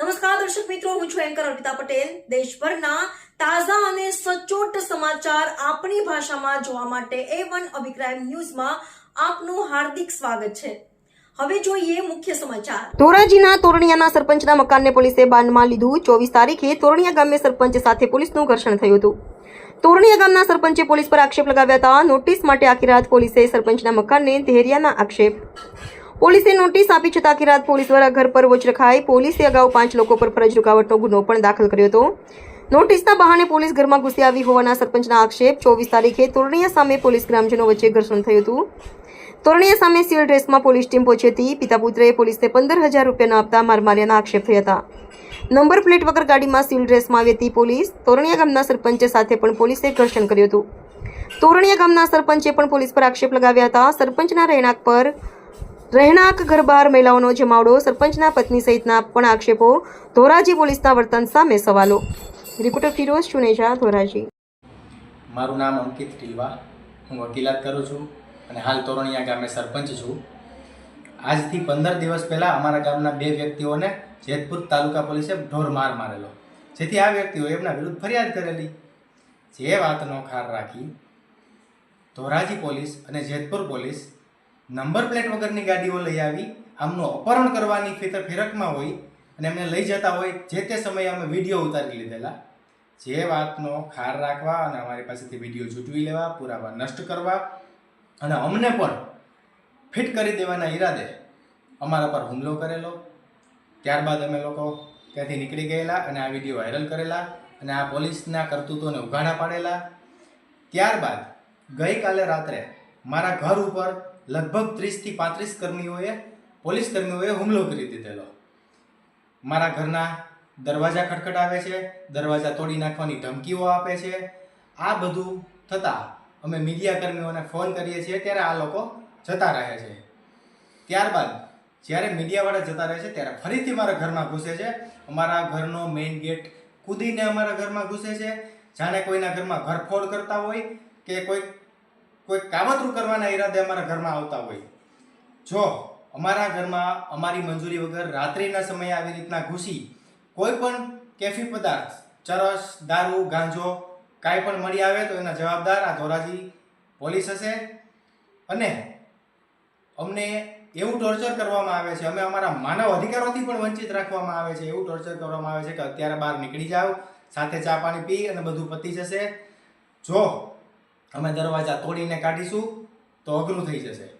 નમસ્કાર, દર્શક મિત્રો, હું છું એન્કર અર્પિતા પટેલ. દેશભરના તાજા અને સચોટ સમાચાર આપણી ભાષામાં જોવા માટે એ વન અભિપ્રાય ન્યૂઝમાં આપનું હાર્દિક સ્વાગત છે. હવે જોઈએ મુખ્ય સમાચાર. ધોરાજીના તોરણિયાના સરપંચના મકાનને પોલીસે બાંધમાં લીધું. ચોવીસ તારીખે તોરણિયા ગામે સરપંચ સાથે પોલીસનું ઘર્ષણ થયું હતું. તોરણિયા ગામના સરપંચે પોલીસ પર આક્ષેપ લગાવ્યા હતા. નોટિસ માટે આખી રાત પોલીસે સરપંચના મકાનને ધેરિયાના આક્ષેપ પોલીસે નોટિસ આપી છતાં કે રાત પોલીસ દ્વારા ઘર પર વોચ રખાઈ પોલીસે અગાઉ પાંચ લોકો પર ફરજ રૂકાવટનો ગુનો પણ દાખલ કર્યો હતો. નોટિસના બહાને પોલીસ ઘરમાં ઘૂસી આવી હોવાના સરપંચના આક્ષેપ ચોવીસ તારીખે તોરણિયા સામે પોલીસ ગ્રામજનો વચ્ચે ઘર્ષણ થયું હતું. તોરણિયા સામે સિવિલ ડ્રેસમાં પોલીસ ટીમ પહોંચી હતી. પિતા પુત્રએ પોલીસને પંદર હજાર રૂપિયા ન આપતા મારમાર્યાના આક્ષેપ થયા હતા. નંબર પ્લેટ વગર ગાડીમાં સિવિલ ડ્રેસમાં આવી હતી પોલીસ. તોરણિયા ગામના સરપંચ સાથે પણ પોલીસે ઘર્ષણ કર્યું હતું. તોરણિયા ગામના સરપંચે પણ પોલીસ પર આક્ષેપ લગાવ્યા હતા. સરપંચના રહેણાંક પર રહેણાંક ઘર બહાર મહિલાઓનો જમાવડો, સરપંચના પત્ની સહિતના પણ આક્ષેપો. ધોરાજી પોલીસના વર્તન સામે સવાલો. રિપોર્ટર ફિરોઝ ચુનેજા, ધોરાજી. મારું નામ અંકિત ટીલવા હું વકીલાત કરું છું અને હાલ તોરણિયા ગામે સરપંચ છું. આજથી પંદર દિવસ પહેલાં અમારા ગામના બે વ્યક્તિઓને જેતપુર તાલુકા પોલીસે ઢોર માર મારેલો. જેથી આ વ્યક્તિઓ એમના વિરુદ્ધ ફરિયાદ કરેલી. જે વાતનો ખાર રાખી ધોરાજી પોલીસ અને જેતપુર પોલીસ નંબર પ્લેટ વગરની ગાડીઓ લઈ આવી, આમનું અપહરણ કરવાની ફેતર ફિરકમાં હોય અને એમને લઈ જતા હોય, જે તે સમયે અમે વીડિયો ઉતારી લીધેલા. જે વાતનો ખાર રાખવા અને અમારી પાસેથી વીડિયો ઝૂંટવી લેવા, પુરાવા નષ્ટ કરવા અને અમને પણ ફિટ કરી દેવાના ઈરાદે અમારા પર હુમલો કરેલો. ત્યારબાદ અમે લોકો ત્યાંથી નીકળી ગયેલા અને આ વીડિયો વાયરલ કરેલા અને આ પોલીસના કરતૂતોને ઉઘાડા પાડેલા. ત્યારબાદ ગઈકાલે રાત્રે મારા ઘર ઉપર લગભગ ત્રીસથી પાંત્રીસ કર્મીઓએ, પોલીસ કર્મીઓએ હુમલો કરી દીધેલો. મારા ઘરના દરવાજા ખટખટાવે છે, દરવાજા તોડી નાખવાની ધમકીઓ આપે છે. આ બધું થતાં અમે મીડિયા કર્મીઓને ફોન કરીએ છીએ ત્યારે આ લોકો જતા રહે છે. ત્યારબાદ જ્યારે મીડિયાવાળા જતા રહે છે ત્યારે ફરીથી મારા ઘરમાં ઘૂસે છે. અમારા ઘરનો મેઇન ગેટ કૂદીને અમારા ઘરમાં ઘૂસે છે. જાણે કોઈના ઘરમાં ઘરફોડ કરતા હોય કે કોઈ કોઈ કાવતરું કરવાના ઈરાદે અમારા ઘરમાં આવતા હોય. જો અમારા ઘરમાં અમારી મંજૂરી વગર રાત્રિના સમયે આવી રીતના ઘૂસી કોઈ પણ કેફી પદાર્થ, ચરસ, દારૂ, ગાંજો કાંઈ પણ મળી આવે તો એના જવાબદાર આ ધોરાજી પોલીસ હશે. અને અમને એવું ટોર્ચર કરવામાં આવે છે, અમે અમારા માનવ અધિકારોથી પણ વંચિત રાખવામાં આવે છે, એવું ટોર્ચર કરવામાં આવે છે કે અત્યારે બહાર નીકળી જાઓ, સાથે ચા પાણી પી અને બધું પતી જશે. જો અમે દરવાજા તોડીને કાઢીશું તો અઘરું થઈ જશે.